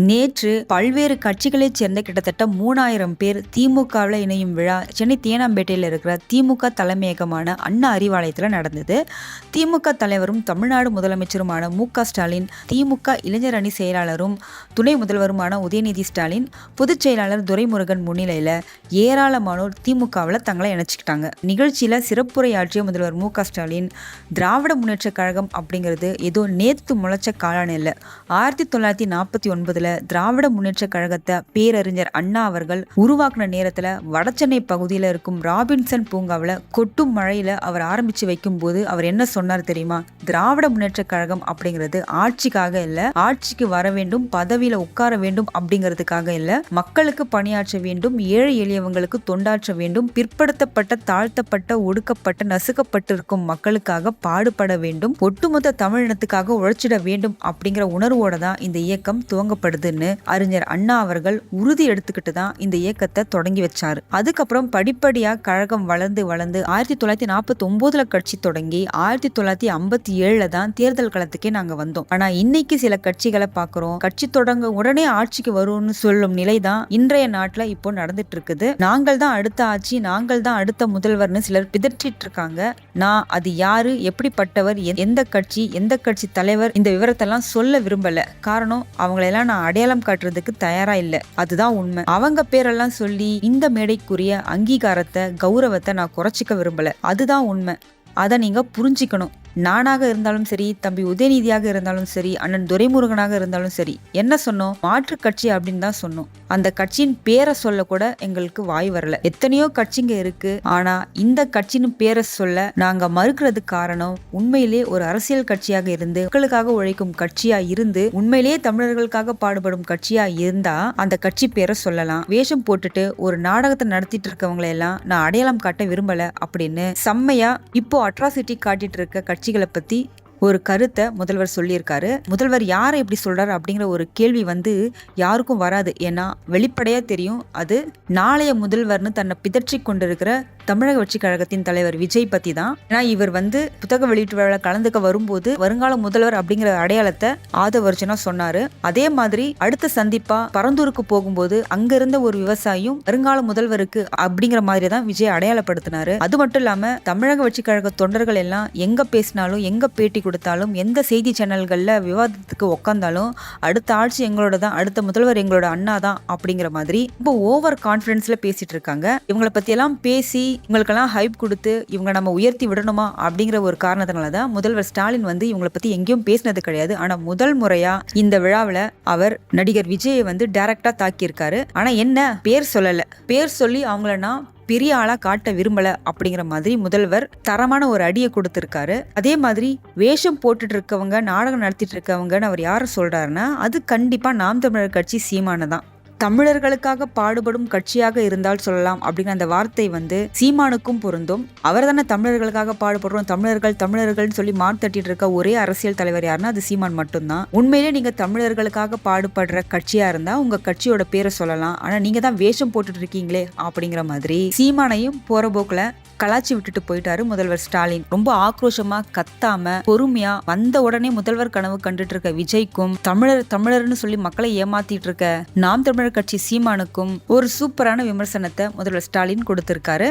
நேற்று பல்வேறு கட்சிகளைச் சேர்ந்த கிட்டத்தட்ட மூணாயிரம் பேர் திமுகவில் இணையும் விழா சென்னை தேனாம்பேட்டையில் இருக்கிற திமுக தலைமையகமான அண்ணா அறிவாலயத்தில் நடந்தது. திமுக தலைவரும் தமிழ்நாடு முதலமைச்சருமான மு ஸ்டாலின் திமுக இளைஞர் அணி செயலாளரும் துணை முதல்வருமான உதயநிதி ஸ்டாலின் பொதுச் செயலாளர் துரைமுருகன் முன்னிலையில் ஏராளமானோர் திமுகவில் தங்களை இணைச்சிக்கிட்டாங்க. நிகழ்ச்சியில் சிறப்புரையாற்றிய முதல்வர் மு ஸ்டாலின் திராவிட முன்னேற்றக் கழகம் அப்படிங்கிறது ஏதோ நேத்து முளைச்ச காலான இல்லை. ஆயிரத்தி தொள்ளாயிரத்தி நாற்பத்தி ஒன்பதில் திராவிட முன்னேற்ற கழகத்தை பேரறிஞர் அண்ணா அவர்கள் உருவாக்குன நேரத்துல வடசென்னை பகுதியில் இருக்கும் ராபின்சன் பூங்காவில் கொட்டும் மழையில அவர் ஆரம்பிச்சு வைக்கும் போது அவர் என்ன சொன்னார் தெரியுமா? திராவிட முன்னேற்ற கழகம் அப்படிங்கிறது ஆட்சிக்காக இல்ல ஆட்சிக்கு வர வேண்டும் பதவியில உட்கார வேண்டும் அப்படிங்கிறதுக்காக இல்ல மக்களுக்கு பணியாற்ற வேண்டும் ஏழை எளியவங்களுக்கு தொண்டாற்ற வேண்டும் பிற்படுத்தப்பட்ட தாழ்த்தப்பட்ட ஒடுக்கப்பட்ட நசுக்கப்பட்டிருக்கும் மக்களுக்காக பாடுபட வேண்டும் ஒட்டுமொத்த தமிழினத்துக்காக உழைச்சிட வேண்டும் அப்படிங்கிற உணர்வோட தான் இந்த இயக்கம் வருதுன்னு அறிஞர் அண்ணா அவர்கள் உறுதி எடுத்துக்கிட்டு தான் இந்த இயக்கத்தை தொடங்கி வச்சாரு. அதுக்கப்புறம் படிப்படியா கழகம் வளர்ந்து வளர்ந்து ஆயிரத்தி தொள்ளாயிரத்தி நாற்பத்தி ஒன்பதுல கட்சி தொடங்கி ஆயிரத்தி தொள்ளாயிரத்தி ஐம்பத்தி ஏழுல தான் தேர்தல் களத்துக்கே நாங்க வந்தோம். ஆனா இன்னைக்கு சில கட்சிகளை பாக்குறோம். கட்சி தொடங்க உடனே ஆட்சிக்கு வரும்னு சொல்லும் நிலை தான் இன்றைய நாட்டுல இப்போ நடந்துட்டு இருக்குது நாங்கள் தான் அடுத்த ஆட்சி நாங்கள் தான் அடுத்த முதல்வர்னு சிலர் பிதற்றிட்டு இருக்காங்க நான் அது யாரு எப்படிப்பட்டவர் எ- எந்த கட்சி எந்த கட்சி தலைவர் இந்த விவரத்தெல்லாம் சொல்ல விரும்பல. காரணம் அவங்களெல்லாம் நான் அடையாளம் காட்டுறதுக்கு தயாரா இல்ல. அதுதான் உண்மை. அவங்க பேரெல்லாம் சொல்லி இந்த மேடைக்குரிய அங்கீகாரத்தை கௌரவத்தை நான் குறைச்சிக்க விரும்பல. அதுதான் உண்மை. அதை நீங்கள் புரிஞ்சிக்கணும். நானாக இருந்தாலும் சரி தம்பி உதயநிதியாக இருந்தாலும் சரி அண்ணன் துரைமுருகனாக இருந்தாலும் சரி என்ன சொன்னோம்? மாற்று கட்சி அப்படின்னு தான் சொன்னோம். அந்த கட்சியின் பேரை சொல்ல கூட எங்களுக்கு வாய் வரல. எத்தனையோ கட்சிங்க இருக்கு. ஆனா இந்த கட்சியின் பேரை சொல்ல நாங்க மறுக்கிறதுக்கு காரணம் உண்மையிலே ஒரு அரசியல் கட்சியாக இருந்து மக்களுக்காக உழைக்கும் கட்சியா இருந்து உண்மையிலேயே தமிழர்களுக்காக பாடுபடும் கட்சியா இருந்தா அந்த கட்சி பேரை சொல்லலாம். வேஷம் போட்டுட்டு ஒரு நாடகத்தை நடத்திட்டு இருக்கவங்களை எல்லாம் நான் அடையாளம் காட்ட விரும்பல அப்படின்னு செம்மையா இப்போ அட்ராசிட்டி காட்டிட்டு இருக்க கட்சிகளை பத்தி ஒரு கருத்தை முதல்வர் சொல்லியிருக்காரு. முதல்வர் யாரை எப்படி சொல்றாரு அப்படிங்கிற ஒரு கேள்வி வந்து யாருக்கும் வராது. ஏன்னா வெளிப்படையா தெரியும் அது நாளைய முதல்வர்னு தன்னை பிதற்றி கொண்டிருக்கிற தமிழக வெற்றி கழகத்தின் தலைவர் விஜய் பத்தி தான் ஏன்னா இவர் வந்து புத்தக வெளியீட்டு விழாவில் கலந்துக்க வரும்போது வருங்கால முதல்வர் அப்படிங்கிற அடையாளத்தை ஆதவர்ஜனா சொன்னாரு. அதே மாதிரி அடுத்த சந்திப்பா பரந்தூருக்கு போகும்போது அங்க இருந்த ஒரு விவசாயியும் வருங்கால முதல்வருக்கு அப்படிங்கிற மாதிரி தான் விஜய் அடையாளப்படுத்தினாரு. அது மட்டும் இல்லாம தமிழக வெற்றி கழக தொண்டர்கள் எல்லாம் எங்க பேசினாலும் எங்க பேட்டி கொடுத்தாலும் எந்த செய்தி சேனல்கள்ல விவாதத்துக்கு உட்காந்தாலும் அடுத்த ஆட்சி எங்களோட தான் அடுத்த முதல்வர் எங்களோட அண்ணா தான் அப்படிங்கிற மாதிரி ரொம்ப ஓவர் கான்பிடன்ஸ்ல பேசிட்டு இருக்காங்க. இவங்களை பத்தி எல்லாம் பேசி இவங்களுக்கெல்லாம் ஹைப் கொடுத்து இவங்க நம்ம உயர்த்தி விடணுமா அப்படிங்கிற ஒரு காரணத்தினால தான் முதல்வர் ஸ்டாலின் வந்து இவங்களை பத்தி எங்கேயும் பேசினது கிடையாது. ஆனா முதல் முறையா இந்த விழாவில் அவர் நடிகர் விஜயை வந்து டைரக்டா தாக்கியிருக்காரு. ஆனா என்ன? பேர் சொல்லல. பேர் சொல்லி அவங்களனா பெரிய ஆளா காட்ட விரும்பல அப்படிங்கிற மாதிரி முதல்வர் தரமான ஒரு அடியை கொடுத்திருக்காரு. அதே மாதிரி வேஷம் போட்டுட்டு இருக்கவங்க நாடகம் நடத்திட்டு இருக்கவங்கன்னு அவர் யாரை சொல்றாருன்னா அது கண்டிப்பா நாம் தமிழர் கட்சி சீமானு தான் தமிழர்களுக்காக பாடுபடும் கட்சியாக இருந்தால் சொல்லலாம் அப்படிங்கிற அந்த வார்த்தை வந்து சீமானுக்கும் பொருந்தும். அவர் தானே தமிழர்களுக்காக பாடுபடுறோம். தமிழர்கள் தமிழர்கள்னு சொல்லி மார்த்தட்டிட்டு இருக்க ஒரே அரசியல் தலைவர் யாருன்னா அது சீமான் மட்டும்தான். உண்மையிலே நீங்க தமிழர்களுக்காக பாடுபடுற கட்சியா இருந்தா உங்க கட்சியோட பேரை சொல்லலாம். ஆனா நீங்க தான் வேஷம் போட்டுட்டு இருக்கீங்களே அப்படிங்கிற மாதிரி சீமானையும் போற போக்குல கலாச்சி விட்டுட்டு போயிட்டாரு முதல்வர் ஸ்டாலின். ரொம்ப ஆக்ரோஷமா கத்தாம பொறுமையா வந்த உடனே முதல்வர் கனவு கண்டுட்டு இருக்க விஜய்க்கும் தமிழர் தமிழர்னு சொல்லி மக்களை ஏமாத்திட்டு இருக்க நாம் தமிழர் கட்சி சீமானுக்கும் ஒரு சூப்பரான விமர்சனத்தை முதல்வர் ஸ்டாலின் கொடுத்திருக்காரு.